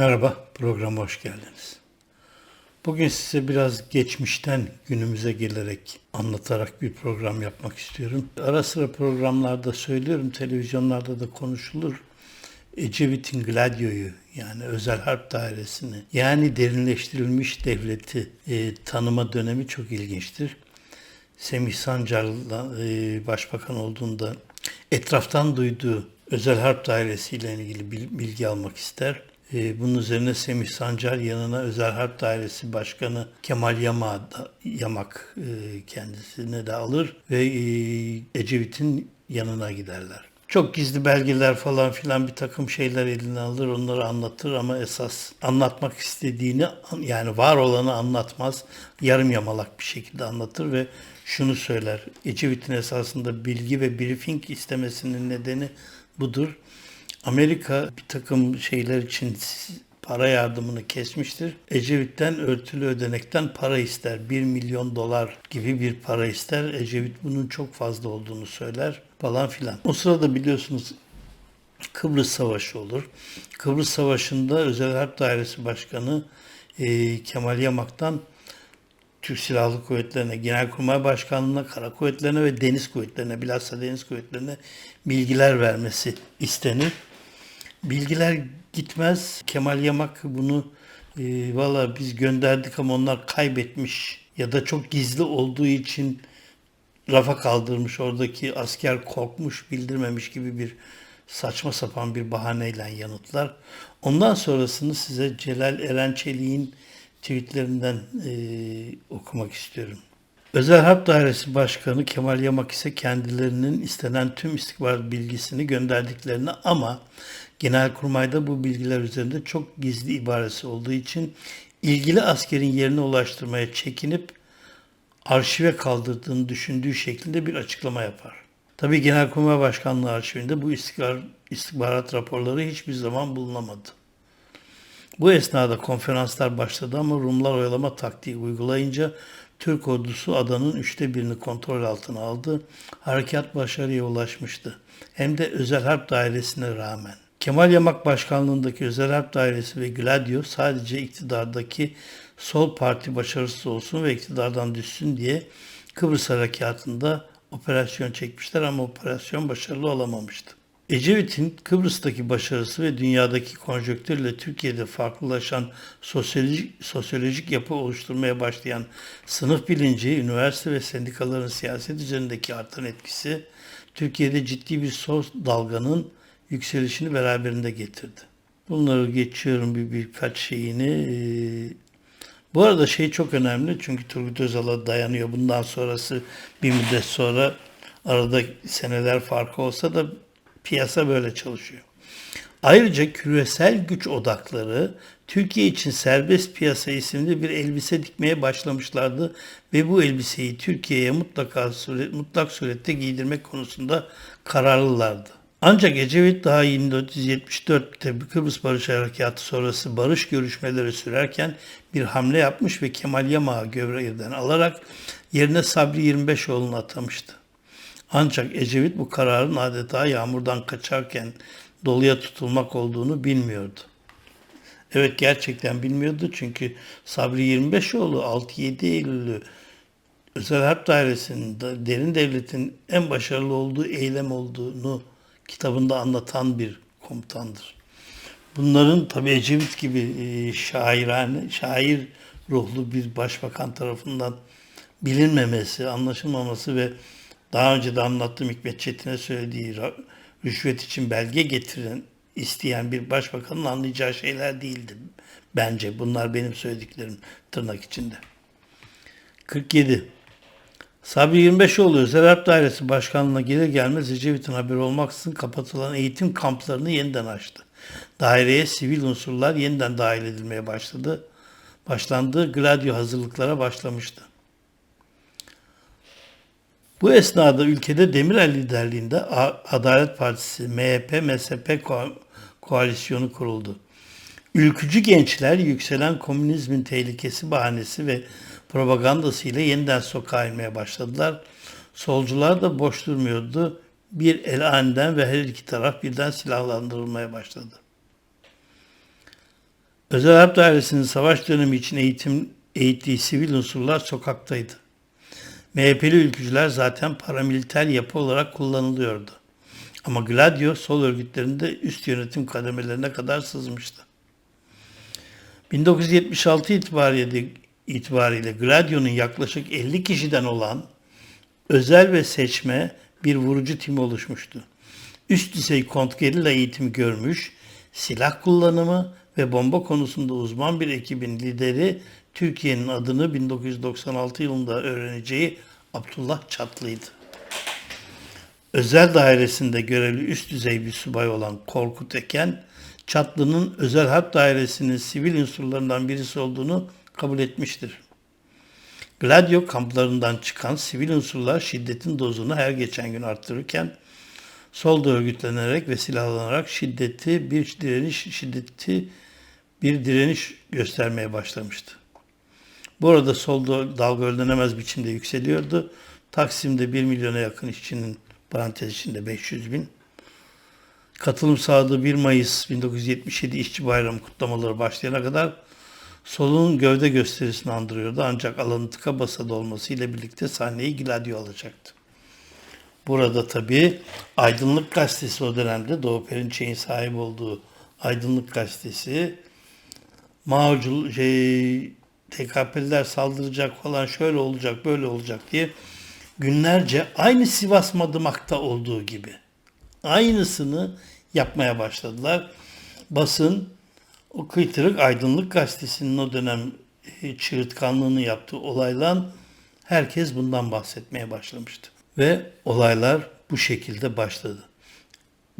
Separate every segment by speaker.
Speaker 1: Merhaba, programa hoş geldiniz. Bugün size biraz geçmişten günümüze gelerek anlatarak bir program yapmak istiyorum. Ara sıra programlarda söylüyorum, televizyonlarda da konuşulur. Ecevit'in Gladio'yu yani özel harp dairesini yani derinleştirilmiş devleti e, tanıma dönemi çok ilginçtir. Semih Sancar'la e, başbakan olduğunda etraftan duyduğu özel harp dairesiyle ilgili bilgi almak ister. E, bunun üzerine Semih Sancar yanına Özel Harp Dairesi Başkanı Kemal Yamak, Yamak e, kendisine de alır ve e, Ecevit'in yanına giderler. Çok gizli belgeler falan filan bir takım şeyler eline alır, onları anlatır ama esas anlatmak istediğini yani var olanı anlatmaz. Yarım yamalak bir şekilde anlatır ve şunu söyler. Ecevit'in esasında bilgi ve briefing istemesinin nedeni budur. Amerika bir takım şeyler için para yardımını kesmiştir. Ecevit'ten örtülü ödenekten para ister. 1 milyon dolar gibi bir para ister. Ecevit bunun çok fazla olduğunu söyler falan filan. O sırada biliyorsunuz Kıbrıs Savaşı olur. Kıbrıs Savaşı'nda Özel Harp Dairesi Başkanı e, Kemal Yamak'tan Türk Silahlı Kuvvetleri'ne, Genelkurmay Başkanlığı'na, Kara Kuvvetlerine ve Deniz Kuvvetlerine, bilhassa Deniz Kuvvetlerine bilgiler vermesi istenir. Bilgiler gitmez. Kemal Yamak bunu e, valla biz gönderdik ama onlar kaybetmiş ya da çok gizli olduğu için rafa kaldırmış oradaki asker korkmuş bildirmemiş gibi bir saçma sapan bir bahaneyle yanıtlar. Ondan sonrasını size Celal Erençelik'in tweetlerinden e, okumak istiyorum. Özel Harp Dairesi Başkanı Kemal Yamak ise kendilerinin istenen tüm istihbarat bilgisini gönderdiklerini ama Genelkurmay'da bu bilgiler üzerinde çok gizli ibaresi olduğu için ilgili askerin yerine ulaştırmaya çekinip arşive kaldırdığını düşündüğü şeklinde bir açıklama yapar. Tabi Genelkurmay Başkanlığı arşivinde bu istihbarat raporları hiçbir zaman bulunamadı. Bu esnada konferanslar başladı ama Rumlar oyalama taktiği uygulayınca Türk ordusu adanın üçte birini kontrol altına aldı. Harekat başarıya ulaşmıştı. Hem de özel harp dairesine rağmen. Kemal Yamak başkanlığındaki özel harp dairesi ve Gladio sadece iktidardaki sol parti başarısız olsun ve iktidardan düşsün diye Kıbrıs harekatında operasyon çekmişler ama operasyon başarılı olamamıştı. Ecevit'in Kıbrıs'taki başarısı ve dünyadaki konjonktürle Türkiye'de farklılaşan sosyolojik, sosyolojik yapı oluşturmaya başlayan sınıf bilinci, üniversite ve sendikaların siyaset üzerindeki artan etkisi Türkiye'de ciddi bir sol dalganın yükselişini beraberinde getirdi. Bunları geçiyorum bir birkaç şeyini. Bu arada şey çok önemli çünkü Turgut Özal'a dayanıyor. Bundan sonrası bir müddet sonra arada seneler farkı olsa da Piyasa böyle çalışıyor. Ayrıca küresel güç odakları Türkiye için serbest piyasa isimli bir elbise dikmeye başlamışlardı ve bu elbiseyi Türkiye'ye mutlaka suret, mutlak surette giydirmek konusunda kararlılardı. Ancak Ecevit daha 1474'te Kıbrıs Barış Harekatı sonrası barış görüşmeleri sürerken bir hamle yapmış ve Kemal Yamak'ı görevden alarak yerine Sabri 25oğlu'nu atamıştı. Ancak Ecevit bu kararın adeta yağmurdan kaçarken doluya tutulmak olduğunu bilmiyordu. Evet gerçekten bilmiyordu çünkü Sabri 25oğlu 6-7 Eylül'ü Özel Harp Dairesi'nin derin devletin en başarılı olduğu eylem olduğunu kitabında anlatan bir komutandır. Bunların tabi Ecevit gibi e, şairane, şair ruhlu bir başbakan tarafından bilinmemesi, anlaşılmaması ve daha önce de anlattığım Hikmet Çetin'e söylediği rüşvet için belge getiren, isteyen bir başbakanın anlayacağı şeyler değildi. Bence bunlar benim söylediklerim tırnak içinde. 47. Sabri 25oğlu Özel Harp Dairesi Başkanlığı'na gelir gelmez Ecevit'in haberi olmaksızın kapatılan eğitim kamplarını yeniden açtı. Daireye sivil unsurlar yeniden dahil edilmeye başladı. Başlandı, gladio hazırlıklara başlamıştı. Bu esnada ülkede Demirel liderliğinde Adalet Partisi, MHP, MSP ko- koalisyonu kuruldu. Ülkücü gençler yükselen komünizmin tehlikesi bahanesi ve propagandasıyla yeniden sokağa inmeye başladılar. Solcular da boş durmuyordu. Bir el aniden ve her iki taraf birden silahlandırılmaya başladı. Özel Harp Dairesi'nin savaş dönemi için eğitim eğittiği sivil unsurlar sokaktaydı. MHP'li ülkücüler zaten paramiliter yapı olarak kullanılıyordu. Ama Gladio sol örgütlerinde üst yönetim kademelerine kadar sızmıştı. 1976 itibariyle, itibariyle Gladio'nun yaklaşık 50 kişiden olan özel ve seçme bir vurucu tim oluşmuştu. Üst düzey kontrgerilla eğitimi görmüş, silah kullanımı ve bomba konusunda uzman bir ekibin lideri Türkiye'nin adını 1996 yılında öğreneceği Abdullah Çatlı'ydı. Özel dairesinde görevli üst düzey bir subay olan Korkut Eken, Çatlı'nın özel harp dairesinin sivil unsurlarından birisi olduğunu kabul etmiştir. Gladio kamplarından çıkan sivil unsurlar şiddetin dozunu her geçen gün arttırırken solda örgütlenerek ve silahlanarak şiddeti bir direniş şiddeti bir direniş göstermeye başlamıştı. Bu arada solda dalga önlenemez biçimde yükseliyordu. Taksim'de 1 milyona yakın işçinin parantez içinde 500 bin. Katılım sağladığı 1 Mayıs 1977 İşçi Bayramı kutlamaları başlayana kadar solun gövde gösterisini andırıyordu. Ancak alanın tıka basa dolmasıyla birlikte sahneyi Gladio alacaktı. Burada tabii Aydınlık Gazetesi o dönemde Doğu Perinçek'in sahip olduğu Aydınlık Gazetesi mağcul şey, TKP'liler saldıracak falan şöyle olacak böyle olacak diye günlerce aynı Sivas Madımak'ta olduğu gibi aynısını yapmaya başladılar. Basın o kıytırık Aydınlık Gazetesi'nin o dönem e, çığırtkanlığını yaptığı olaylan herkes bundan bahsetmeye başlamıştı. Ve olaylar bu şekilde başladı.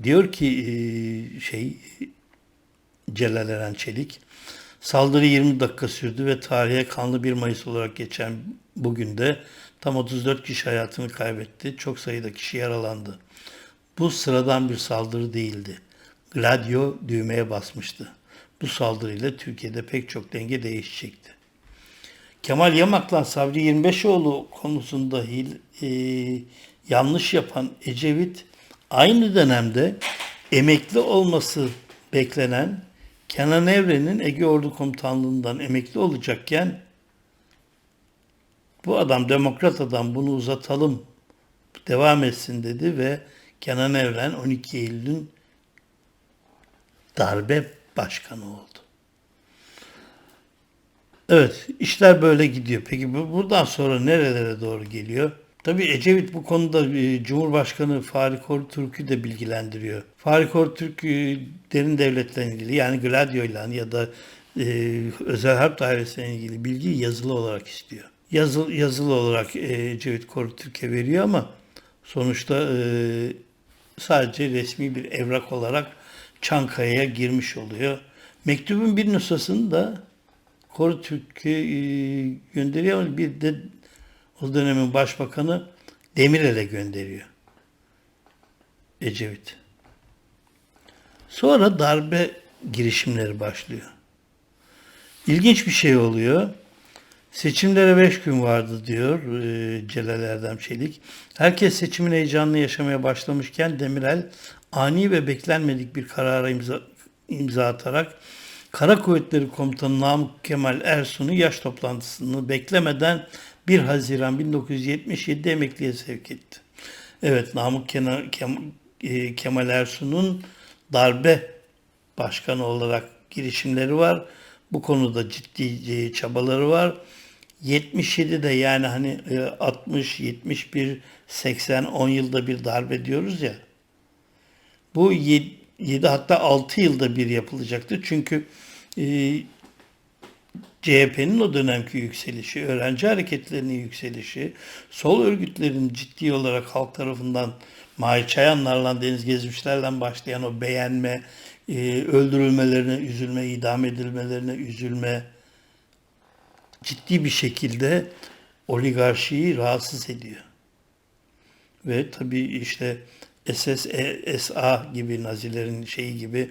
Speaker 1: Diyor ki e, şey Celal Eren Çelik, saldırı 20 dakika sürdü ve tarihe kanlı 1 Mayıs olarak geçen bugün de tam 34 kişi hayatını kaybetti. Çok sayıda kişi yaralandı. Bu sıradan bir saldırı değildi. Gladio düğmeye basmıştı. Bu saldırıyla Türkiye'de pek çok denge değişecekti. Kemal Yamak'la Sabri 25oğlu konusunda hil, e, yanlış yapan Ecevit aynı dönemde emekli olması beklenen Kenan Evren'in Ege Ordu Komutanlığından emekli olacakken bu adam demokrat adam bunu uzatalım devam etsin dedi ve Kenan Evren 12 Eylül'ün darbe başkanı oldu. Evet, işler böyle gidiyor. Peki bu buradan sonra nerelere doğru geliyor? Tabii Ecevit bu konuda e, Cumhurbaşkanı Farik Ortürk'ü de bilgilendiriyor. Farik Ortürk e, derin devletle ilgili yani Gladio ile ya da e, özel harp dairesiyle ilgili bilgiyi yazılı olarak istiyor. Yazılı, yazılı olarak e, Ecevit Korutürk'e veriyor ama sonuçta e, sadece resmi bir evrak olarak Çankaya'ya girmiş oluyor. Mektubun bir nüshasını da Korutürk'e gönderiyor ama bir de o dönemin başbakanı Demirel'e gönderiyor. Ecevit. Sonra darbe girişimleri başlıyor. İlginç bir şey oluyor. Seçimlere beş gün vardı diyor e, Celal Erdem Çelik. Herkes seçimin heyecanını yaşamaya başlamışken Demirel ani ve beklenmedik bir karara imza, imza atarak Kara Kuvvetleri Komutanı Namık Kemal Ersun'u yaş toplantısını beklemeden 1 Haziran 1977'de emekliye sevk etti. Evet Namık e, Kemal Ersun'un darbe başkanı olarak girişimleri var. Bu konuda ciddi e, çabaları var. 77'de yani hani 60, 71, 80, 10 yılda bir darbe diyoruz ya. Bu 7, 7 hatta 6 yılda bir yapılacaktı. Çünkü e, CHP'nin o dönemki yükselişi, öğrenci hareketlerinin yükselişi, sol örgütlerin ciddi olarak halk tarafından Mahir Çayanlarla, Deniz Gezmişlerle başlayan o beğenme, e, öldürülmelerine üzülme, idam edilmelerine üzülme ciddi bir şekilde oligarşiyi rahatsız ediyor. Ve tabii işte SS, SA gibi Nazilerin şeyi gibi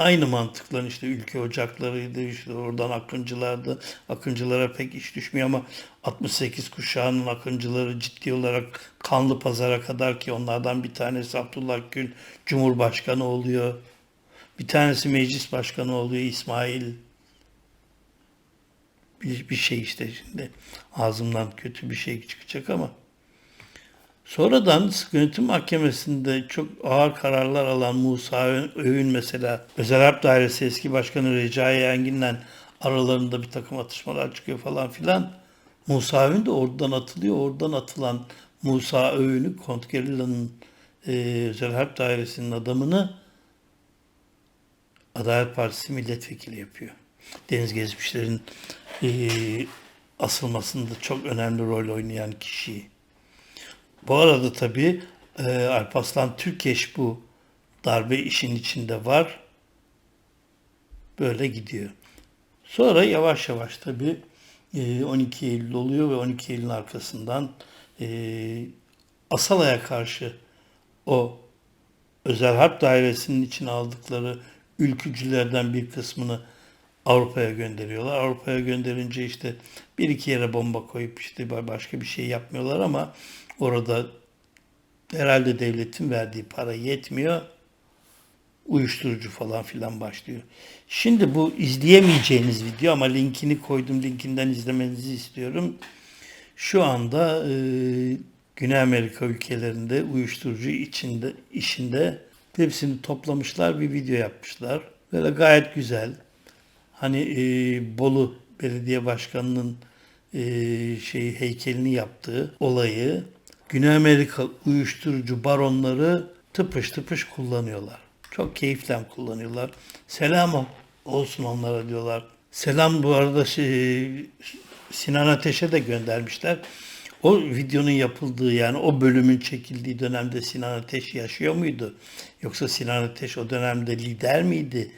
Speaker 1: Aynı mantıkla işte ülke ocaklarıydı, işte oradan akıncılardı. Akıncılara pek iş düşmüyor ama 68 kuşağının akıncıları ciddi olarak kanlı pazara kadar ki onlardan bir tanesi Abdullah Gül Cumhurbaşkanı oluyor. Bir tanesi meclis başkanı oluyor İsmail bir, bir şey işte şimdi ağzımdan kötü bir şey çıkacak ama Sonradan sıkı yönetim mahkemesinde çok ağır kararlar alan Musa Öğün mesela Özel Harp Dairesi eski başkanı Recai Engin'le aralarında bir takım atışmalar çıkıyor falan filan. Musa Öğün de oradan atılıyor. Oradan atılan Musa Öğün'ü Kont Gerilla'nın e, Özel Harp Dairesi'nin adamını Adalet Partisi milletvekili yapıyor. Deniz Gezmişler'in e, asılmasında çok önemli rol oynayan kişi. Bu arada tabii e, Alparslan Türkeş bu darbe işin içinde var. Böyle gidiyor. Sonra yavaş yavaş tabii e, 12 Eylül oluyor ve 12 Eylül'ün arkasından e, Asala'ya karşı o özel harp dairesinin içine aldıkları ülkücülerden bir kısmını Avrupa'ya gönderiyorlar. Avrupa'ya gönderince işte bir iki yere bomba koyup işte başka bir şey yapmıyorlar ama orada herhalde devletin verdiği para yetmiyor. Uyuşturucu falan filan başlıyor. Şimdi bu izleyemeyeceğiniz video ama linkini koydum. Linkinden izlemenizi istiyorum. Şu anda e, Güney Amerika ülkelerinde uyuşturucu içinde işinde hepsini toplamışlar bir video yapmışlar. Böyle gayet güzel. Hani e, Bolu Belediye Başkanı'nın e, şey heykelini yaptığı olayı Güney Amerika uyuşturucu baronları tıpış tıpış kullanıyorlar. Çok keyifle kullanıyorlar. Selam olsun onlara diyorlar. Selam bu arada şey, Sinan Ateş'e de göndermişler. O videonun yapıldığı yani o bölümün çekildiği dönemde Sinan Ateş yaşıyor muydu? Yoksa Sinan Ateş o dönemde lider miydi?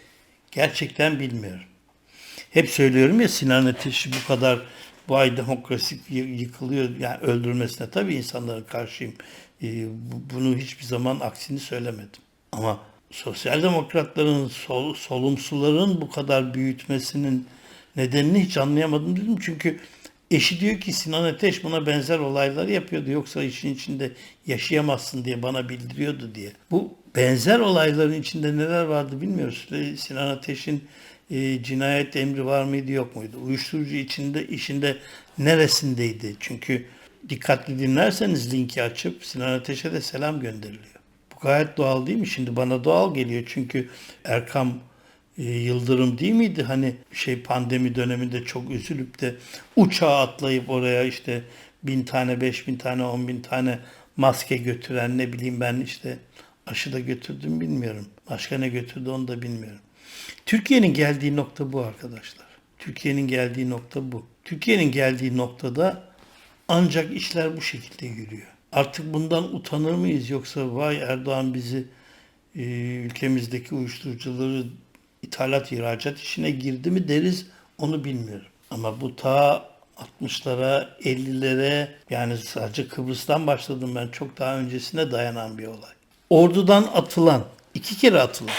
Speaker 1: Gerçekten bilmiyorum. Hep söylüyorum ya Sinan Ateş'i bu kadar bu ay demokrasi yıkılıyor yani öldürmesine tabii insanlara karşıyım. Ee, bunu hiçbir zaman aksini söylemedim. Ama sosyal demokratların, sol, solumsuların bu kadar büyütmesinin nedenini hiç anlayamadım dedim. Çünkü eşi diyor ki Sinan Ateş buna benzer olaylar yapıyordu. Yoksa işin içinde yaşayamazsın diye bana bildiriyordu diye. Bu benzer olayların içinde neler vardı bilmiyoruz. Sinan Ateş'in e, cinayet emri var mıydı yok muydu? Uyuşturucu içinde işinde neresindeydi? Çünkü dikkatli dinlerseniz linki açıp Sinan Ateş'e de selam gönderiliyor. Bu gayet doğal değil mi? Şimdi bana doğal geliyor çünkü Erkam e, Yıldırım değil miydi? Hani şey pandemi döneminde çok üzülüp de uçağa atlayıp oraya işte bin tane, beş bin tane, on bin tane maske götüren ne bileyim ben işte aşı da götürdüm bilmiyorum. Başka ne götürdü onu da bilmiyorum. Türkiye'nin geldiği nokta bu arkadaşlar. Türkiye'nin geldiği nokta bu. Türkiye'nin geldiği noktada ancak işler bu şekilde yürüyor. Artık bundan utanır mıyız yoksa vay Erdoğan bizi e, ülkemizdeki uyuşturucuları ithalat ihracat işine girdi mi deriz onu bilmiyorum. Ama bu ta 60'lara 50'lere yani sadece Kıbrıs'tan başladım ben çok daha öncesine dayanan bir olay. Ordudan atılan iki kere atılan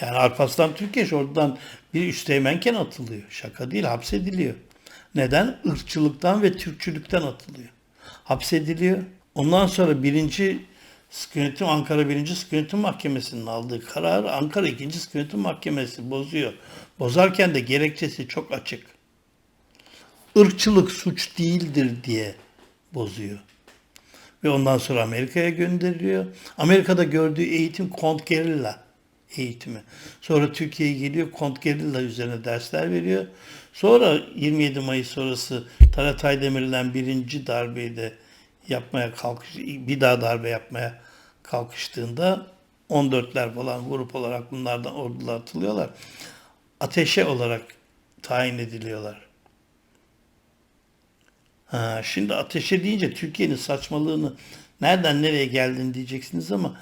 Speaker 1: yani Alparslan Türkeş oradan bir üsteğmenken atılıyor. Şaka değil hapsediliyor. Neden? Irkçılıktan ve Türkçülükten atılıyor. Hapsediliyor. Ondan sonra birinci sıkı yönetim Ankara birinci sıkı yönetim mahkemesinin aldığı kararı Ankara ikinci sıkı yönetim mahkemesi bozuyor. Bozarken de gerekçesi çok açık. Irkçılık suç değildir diye bozuyor. Ve ondan sonra Amerika'ya gönderiliyor. Amerika'da gördüğü eğitim kontrgerilla eğitimi. Sonra Türkiye'ye geliyor, kontrgerilla üzerine dersler veriyor. Sonra 27 Mayıs sonrası Talat Aydemir'le birinci darbeyi de yapmaya kalkış, bir daha darbe yapmaya kalkıştığında 14'ler falan grup olarak bunlardan ordular atılıyorlar. Ateşe olarak tayin ediliyorlar. Ha, şimdi ateşe deyince Türkiye'nin saçmalığını nereden nereye geldin diyeceksiniz ama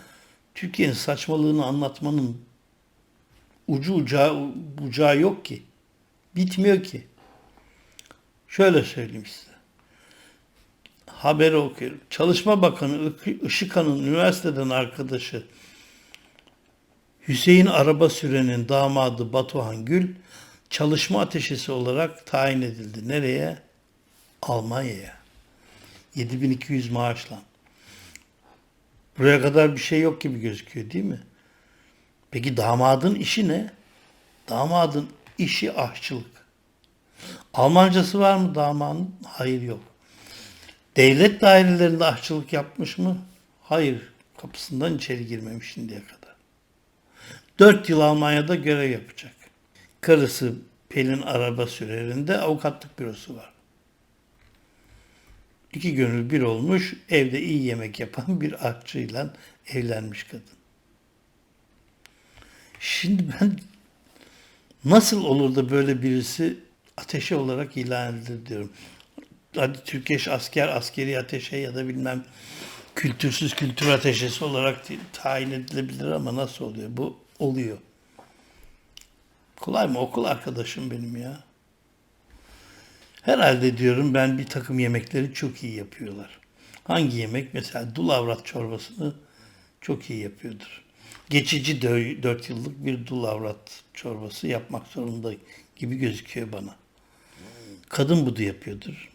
Speaker 1: Türkiye'nin saçmalığını anlatmanın ucu ucağı, bucağı yok ki. Bitmiyor ki. Şöyle söyleyeyim size. Haberi okuyorum. Çalışma Bakanı Işıkan'ın üniversiteden arkadaşı Hüseyin Araba Süren'in damadı Batuhan Gül çalışma ateşesi olarak tayin edildi. Nereye? Almanya'ya. 7200 maaşla. Buraya kadar bir şey yok gibi gözüküyor değil mi? Peki damadın işi ne? Damadın işi aşçılık. Almancası var mı damadın? Hayır yok. Devlet dairelerinde aşçılık yapmış mı? Hayır. Kapısından içeri girmemiş şimdiye kadar. Dört yıl Almanya'da görev yapacak. Karısı Pelin araba sürerinde avukatlık bürosu var. İki gönül bir olmuş, evde iyi yemek yapan bir aşçıyla evlenmiş kadın. Şimdi ben nasıl olur da böyle birisi ateşe olarak ilan edilir diyorum. Hadi Türkeş asker, askeri ateşe ya da bilmem kültürsüz kültür ateşesi olarak tayin edilebilir ama nasıl oluyor? Bu oluyor. Kolay mı? Okul arkadaşım benim ya. Herhalde diyorum ben bir takım yemekleri çok iyi yapıyorlar. Hangi yemek? Mesela dul avrat çorbasını çok iyi yapıyordur. Geçici 4 yıllık bir dul avrat çorbası yapmak zorunda gibi gözüküyor bana. Kadın budu yapıyordur.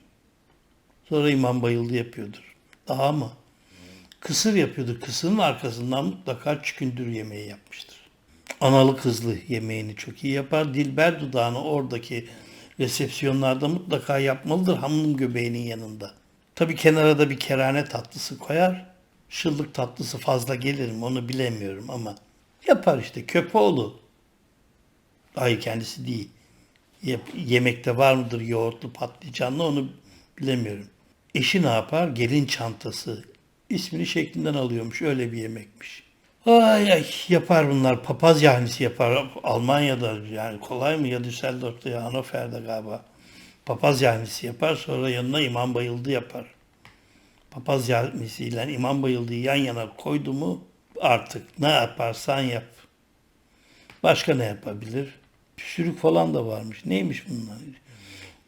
Speaker 1: Sonra imam bayıldı yapıyordur. Daha mı? Kısır yapıyordur. Kısırın arkasından mutlaka çükündür yemeği yapmıştır. Analı kızlı yemeğini çok iyi yapar. Dilber dudağını oradaki resepsiyonlarda mutlaka yapmalıdır hamının göbeğinin yanında. Tabi kenara da bir kerane tatlısı koyar. Şıllık tatlısı fazla gelir mi onu bilemiyorum ama yapar işte Köpoğlu. Ay kendisi değil. Yemekte var mıdır yoğurtlu patlıcanlı onu bilemiyorum. Eşi ne yapar? Gelin çantası. İsmini şeklinden alıyormuş. Öyle bir yemekmiş. Ay ay yapar bunlar. Papaz yahnisi yapar. Almanya'da yani kolay mı ya Düsseldorf'ta ya Hannover'de galiba. Papaz yahnisi yapar. Sonra yanına imam bayıldı yapar. Papaz yahnisiyle imam bayıldığı yan yana koydu mu artık ne yaparsan yap. Başka ne yapabilir? Püsürük falan da varmış. Neymiş bunlar?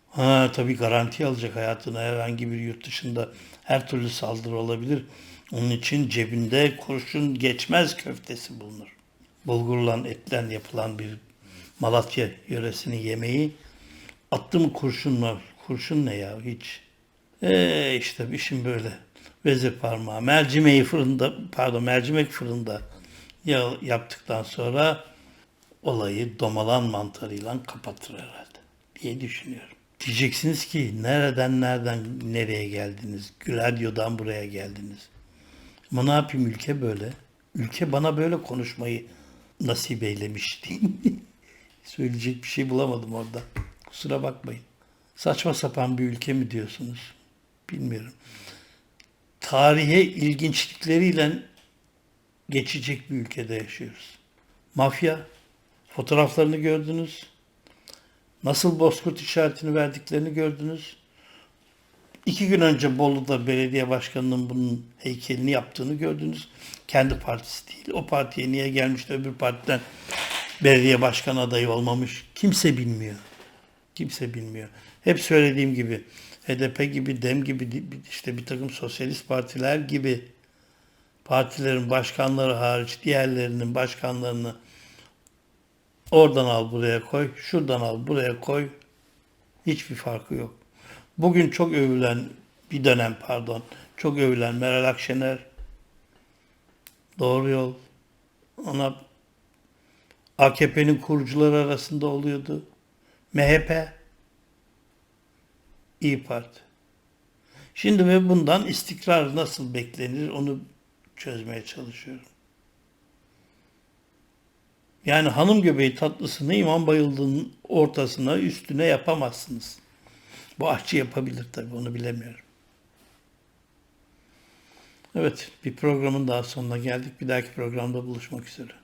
Speaker 1: Ha tabii garanti alacak hayatına herhangi bir yurt dışında her türlü saldırı olabilir. Onun için cebinde kurşun geçmez köftesi bulunur. Bulgurla etten yapılan bir Malatya yöresinin yemeği attı mı kurşun ne ya hiç. Ee işte işin böyle. Vezir parmağı. Mercimeği fırında pardon mercimek fırında ya- yaptıktan sonra olayı domalan mantarıyla kapatır herhalde diye düşünüyorum. Diyeceksiniz ki nereden nereden nereye geldiniz? Gladio'dan buraya geldiniz. Ama ne yapayım ülke böyle. Ülke bana böyle konuşmayı nasip eylemiş diyeyim. Söyleyecek bir şey bulamadım orada. Kusura bakmayın. Saçma sapan bir ülke mi diyorsunuz? Bilmiyorum. Tarihe ilginçlikleriyle geçecek bir ülkede yaşıyoruz. Mafya, fotoğraflarını gördünüz. Nasıl bozkurt işaretini verdiklerini gördünüz. İki gün önce Bolu'da belediye başkanının bunun heykelini yaptığını gördünüz. Kendi partisi değil. O partiye niye gelmiş de öbür partiden belediye başkan adayı olmamış. Kimse bilmiyor. Kimse bilmiyor. Hep söylediğim gibi HDP gibi, DEM gibi işte bir takım sosyalist partiler gibi partilerin başkanları hariç diğerlerinin başkanlarını oradan al buraya koy, şuradan al buraya koy. Hiçbir farkı yok. Bugün çok övülen bir dönem pardon çok övülen Meral Akşener doğru yol ona AKP'nin kurucuları arasında oluyordu. MHP İyi Parti. Şimdi ve bundan istikrar nasıl beklenir onu çözmeye çalışıyorum. Yani hanım göbeği tatlısını İmam Bayıldı'nın ortasına üstüne yapamazsınız. Bu aşçı yapabilir tabii onu bilemiyorum. Evet bir programın daha sonuna geldik. Bir dahaki programda buluşmak üzere.